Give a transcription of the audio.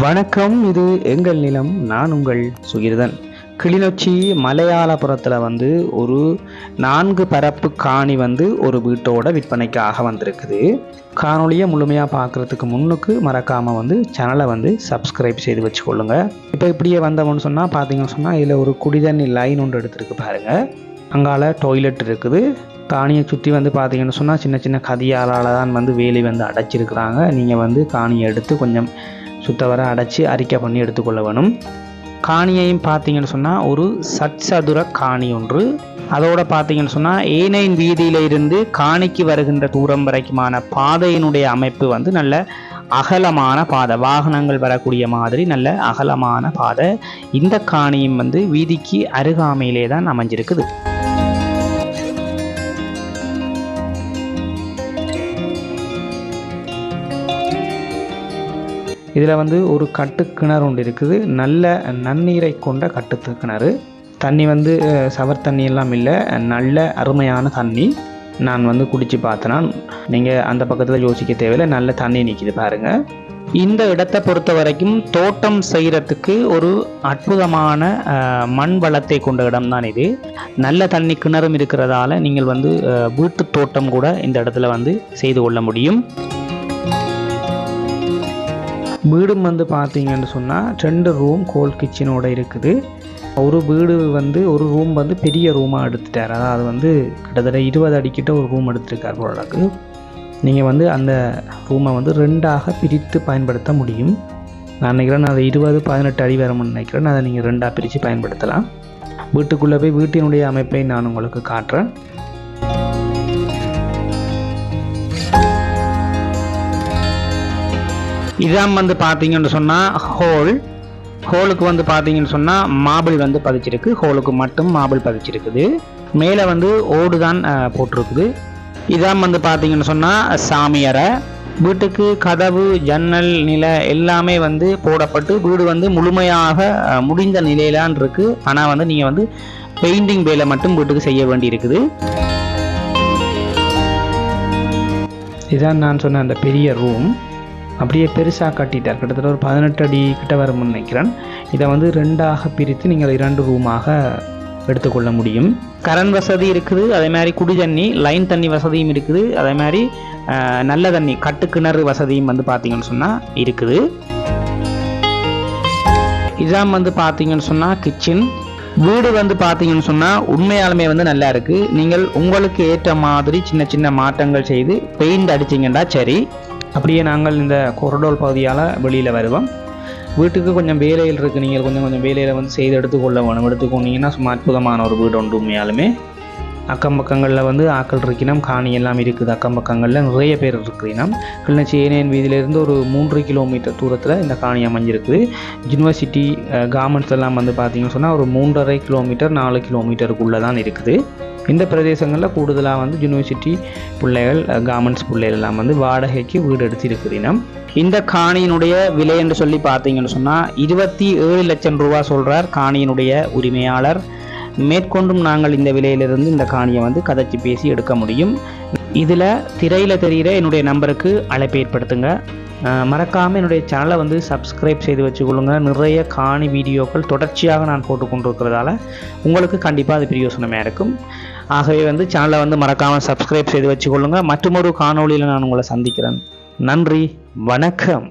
வணக்கம் இது எங்கள் நிலம் நான் உங்கள் சுகிர்தன். கிளிநொச்சி மலையாளபுரத்தில் வந்து ஒரு நான்கு பரப்பு காணி வந்து ஒரு வீட்டோட விற்பனைக்காக வந்திருக்குது. காணொலியை முழுமையாக பார்க்குறதுக்கு முன்னுக்கு மறக்காமல் வந்து சேனலை வந்து சப்ஸ்கிரைப் செய்து வச்சுக்கொள்ளுங்க. இப்போ இப்படியே வந்தவன்னு சொன்னால் பார்த்தீங்கன்னு சொன்னால் இதில் ஒரு குடிதண்ணி லைன் ஒன்று எடுத்துருக்கு பாருங்கள் அங்கால டாய்லெட் இருக்குது. காணியை சுற்றி வந்து பார்த்தீங்கன்னு சொன்னால் சின்ன சின்ன கதியாலால் தான் வந்து வேலி வந்து அடைச்சிருக்கிறாங்க. நீங்கள் வந்து காணியை எடுத்து கொஞ்சம் சுத்தவர அடைச்சி அறிக்கை பண்ணி எடுத்துக்கொள்ள வேணும். காணியையும் பார்த்தீங்கன்னு சொன்னால் ஒரு சட்சதுர காணி ஒன்று. அதோட பார்த்தீங்கன்னு சொன்னால் ஏனையின் வீதியில இருந்து காணிக்கு வருகின்ற தூரம் வரைக்குமான பாதையினுடைய அமைப்பு வந்து நல்ல அகலமான பாதை. வாகனங்கள் வரக்கூடிய மாதிரி நல்ல அகலமான பாதை. இந்த காணியும் வந்து வீதிக்கு அருகாமையிலே தான் அமைஞ்சிருக்குது. இதில் வந்து ஒரு கட்டு கிணறு ஒன்று இருக்குது. நல்ல நன்னீரை கொண்ட கட்டு கிணறு தண்ணி வந்து சவர் தண்ணி எல்லாம் இல்லை. நல்ல அருமையான தண்ணி. நான் வந்து குடித்து பார்த்தேன்னா நீங்கள் அந்த பக்கத்தில் யோசிக்க தேவையில்லை. நல்ல தண்ணி நிற்கிது பாருங்கள் இந்த இடத்தை பொறுத்த வரைக்கும் தோட்டம் செய்கிறதுக்கு ஒரு அற்புதமான மண் வளத்தை கொண்ட இடம்தான் இது. நல்ல தண்ணி கிணறும் இருக்கிறதால நீங்கள் வந்து வீட்டு தோட்டம் கூட இந்த இடத்துல வந்து செய்து கொள்ள முடியும். வீடும் வந்து பார்த்தீங்கன்னு சொன்னால் ரெண்டு ரூம் கோல்ட் கிச்சனோட இருக்குது. ஒரு வீடு வந்து ஒரு ரூம் வந்து பெரிய ரூமாக எடுத்துட்டார். அதாவது வந்து கிட்டத்தட்ட இருபது அடிக்கிட்ட ஒரு ரூம் எடுத்திருக்கார் போலக்கு நீங்கள் வந்து அந்த ரூமை வந்து ரெண்டாக பிரித்து பயன்படுத்த முடியும். நான் நினைக்கிறேன் அதை இருபது பதினெட்டு அடி வரும்னு நினைக்கிறேன். அதை நீங்கள் ரெண்டாக பிரித்து பயன்படுத்தலாம். வீட்டுக்குள்ளே போய் வீட்டினுடைய அமைப்பை நான் உங்களுக்கு காட்டுறேன். இதான் வந்து பார்த்தீங்கன்னு சொன்னால் ஹோல் ஹோலுக்கு வந்து பார்த்தீங்கன்னு சொன்னால் மாபிள் வந்து பதிச்சிருக்கு. ஹோலுக்கு மட்டும் மாபிள் பதிச்சிருக்குது. மேலே வந்து ஓடு தான் போட்டிருக்குது. இதான் வந்து பார்த்தீங்கன்னு சொன்னால் சாமியரை வீட்டுக்கு கதவு ஜன்னல் நில எல்லாமே வந்து போடப்பட்டு வீடு வந்து முழுமையாக முடிந்த நிலையிலான் இருக்கு. ஆனால் வந்து நீங்கள் வந்து பெயிண்டிங் வேலை மட்டும் வீட்டுக்கு செய்ய வேண்டி இருக்குது இதான் நான் சொன்ன அந்த பெரிய ரூம் அப்படியே பெருசாக கட்டிட்டார். கிட்டத்தட்ட ஒரு பதினெட்டு அடி கிட்ட வரும்னு நினைக்கிறேன். இதை வந்து ரெண்டாக பிரித்து நீங்கள் இரண்டு ரூமாக எடுத்துக்கொள்ள முடியும். கரண்ட் வசதி இருக்குது அதே மாதிரி குடி தண்ணி லைன் தண்ணி வசதியும் இருக்குது அதே மாதிரி நல்ல தண்ணி கட்டு கிணறு வசதியும் வந்து பார்த்தீங்கன்னு சொன்னால் இருக்குது. இதான் வந்து பார்த்தீங்கன்னு சொன்னால் கிச்சன் வீடு வந்து பார்த்தீங்கன்னு சொன்னால் உண்மையாலுமே வந்து நல்லா இருக்குது நீங்கள் உங்களுக்கு ஏற்ற மாதிரி சின்ன சின்ன மாற்றங்கள் செய்து பெயிண்ட் அடிச்சிங்கன்னா சரி. அப்படியே நாங்கள் இந்த கொரடோல் பகுதியால் வெளியில் வருவோம். வீட்டுக்கு கொஞ்சம் வேலையில் இருக்குது நீங்கள் கொஞ்சம் கொஞ்சம் வேலையில் வந்து செய்து எடுத்துக்கொள்ள வேணும். எடுத்துக்கொண்டீங்கன்னா சும்மா அற்புதமான ஒரு வீடு ஒன்று உண்மையாலுமே. அக்கம் பக்கங்களில் வந்து ஆக்கள் இருக்கினம் காணி எல்லாம் இருக்குது அக்கம் பக்கங்களில். நிறைய பேர் இருக்கிறினம் கிளிநொச்சி ஏனையன் வீதியிலேருந்து ஒரு மூன்று கிலோமீட்டர் தூரத்தில் இந்த காணி அமைஞ்சிருக்குது. யூனிவர்சிட்டி கார்மெண்ட்ஸ் எல்லாம் வந்து பார்த்தீங்கன்னு சொன்னால் ஒரு மூன்றரை கிலோமீட்டர் நாலு கிலோமீட்டருக்குள்ளே தான் இருக்குது. இந்த பிரதேசங்களில் கூடுதலாக வந்து யூனிவர்சிட்டி பிள்ளைகள் கார்மெண்ட்ஸ் பிள்ளைகள் எல்லாம் வந்து வாடகைக்கு வீடு எடுத்து இந்த காணியினுடைய விலை என்று சொல்லி பார்த்தீங்கன்னு சொன்னால் இருபத்தி ஏழு லட்சம் ரூபா சொல்கிறார் காணியினுடைய உரிமையாளர். மேற்கொண்டும் நாங்கள் இந்த விலையிலிருந்து இந்த காணியை வந்து கதைச்சி பேசி எடுக்க முடியும். இதில் திரையில் தெரிகிற என்னுடைய நம்பருக்கு அழைப்பு ஏற்படுத்துங்க. மறக்காமல் என்னுடைய சேனலை வந்து சப்ஸ்கிரைப் செய்து வச்சுக்கொள்ளுங்க. நிறைய காணி வீடியோக்கள் தொடர்ச்சியாக நான் போட்டு கொண்டிருக்கிறதால உங்களுக்கு கண்டிப்பாக அது பிரயோசனமாக இருக்கும். ஆகவே வந்து சேனலை வந்து மறக்காமல் சப்ஸ்கிரைப் செய்து வச்சுக்கொள்ளுங்க. மற்றொரு காணொளியில் நான் உங்களை சந்திக்கிறேன். நன்றி வணக்கம்.